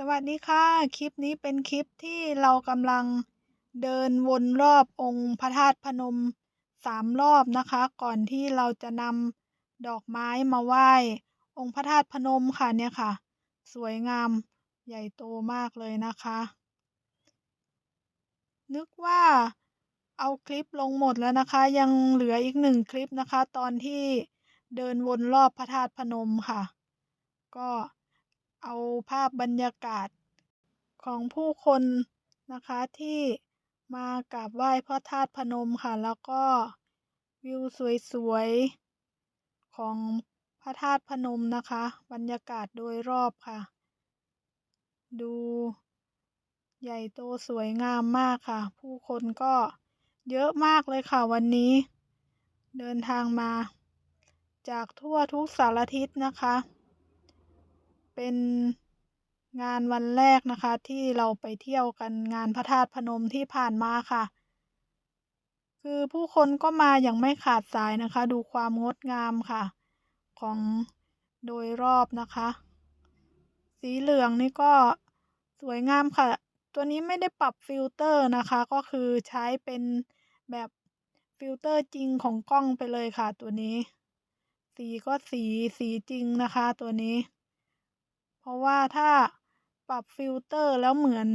สวัสดีค่ะ คลิปนี้เป็นคลิปที่เรากำลังเดินวนรอบองค์พระธาตุพนมสามรอบนะคะ ก่อนที่เราจะนำดอกไม้มาไหว้ องค์พระธาตุพนมค่ะเนี่ยค่ะ สวยงามใหญ่โตมากเลยนะคะ นึกว่าเอาคลิปลงหมดแล้วนะคะ ยังเหลืออีกหนึ่งคลิปนะคะ ตอนที่เดินวนรอบพระธาตุพนมค่ะ ก็ เอาภาพบรรยากาศของผู้คนนะคะที่มากราบไหว้พระธาตุพนมค่ะ แล้วก็วิวสวยๆของพระธาตุพนมนะคะ บรรยากาศโดยรอบค่ะ ดูใหญ่โตสวยงามมากค่ะ ผู้คนก็เยอะมากเลยค่ะวันนี้ เดินทางมา จากทั่วทุกสารทิศนะคะ เป็นงานวันแรกนะคะ ที่เราไปเที่ยวกันงานพระธาตุพนมที่ผ่านมาค่ะ คือผู้คนก็มาอย่างไม่ขาดสายนะคะ ดูความงดงามค่ะ ของโดยรอบนะคะ สีเหลืองนี่ก็สวยงามค่ะ ตัวนี้ไม่ได้ปรับฟิลเตอร์นะคะ ก็คือใช้เป็นแบบฟิลเตอร์จริงของกล้องไปเลยค่ะ ตัวนี้ สีก็สีสีจริงนะคะ ตัวนี้ ราะว่าถ้าปรับฟิลเตอร์แล้วเหมือน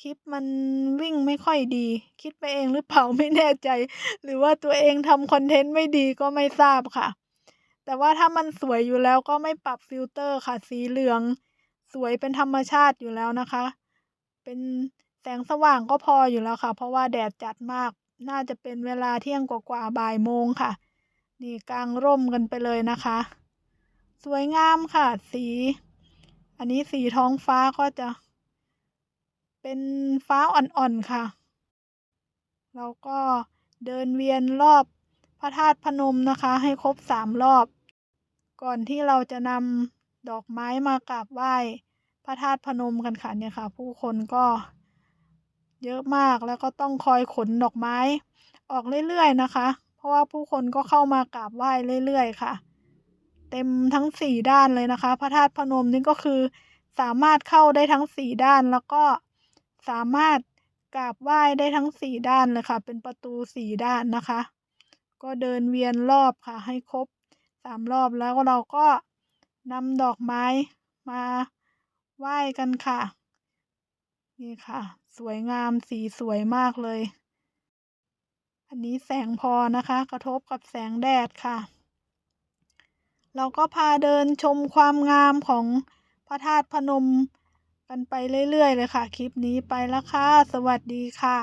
คลิปมันวิ่งไม่ค่อยดี คิดไปเองหรือเปล่าไม่แน่ใจ หรือว่าตัวเองทำคอนเทนต์ไม่ดีก็ไม่ทราบค่ะ แต่ว่าถ้ามันสวยอยู่แล้วก็ไม่ปรับฟิลเตอร์ค่ะ สีเหลือง สวยเป็นธรรมชาติอยู่แล้วนะคะ เป็นแสงสว่างก็พออยู่แล้วค่ะ เพราะว่าแดดจัดมาก น่าจะเป็นเวลาเที่ยงกว่าๆบ่ายโมงค่ะ นี่กลางร่มกันไปเลยนะคะ สวยงามค่ะ สี อันนี้สีท้องฟ้าก็จะ เป็นฟ้าอ่อนๆค่ะ แล้วก็เดินเวียนรอบพระธาตุพนมนะคะ ให้ครบสามรอบ ก่อนที่เราจะนำดอกไม้มากราบไหว้พระธาตุพนมกันค่ะเนี่ยค่ะ ผู้คนก็เยอะมากแล้วก็ต้องคอยขนดอกไม้ ออกเรื่อยๆนะคะ เพราะว่าผู้คนก็เข้ามากราบไหว้เรื่อยๆค่ะ เต็มทั้งสี่ด้านเลยนะคะ พระธาตุพนมนี่ก็คือ สามารถเข้าได้ทั้งสี่ด้านแล้วก็สามารถกราบไหว้ได้ทั้งสี่ด้านเลยค่ะ เป็นประตูสี่ด้านนะคะ ก็เดินเวียนรอบค่ะ ให้ครบสามรอบแล้วเราก็นำดอกไม้มาไหว้กันค่ะ นี่ค่ะ สวยงามสีสวยมากเลย อันนี้แสงพอนะคะ กระทบกับแสงแดดค่ะ เราก็พาเดินชมความงามของพระธาตุพนมกันไปเรื่อยๆเลยค่ะ คลิปนี้ไปแล้วค่ะ สวัสดีค่ะ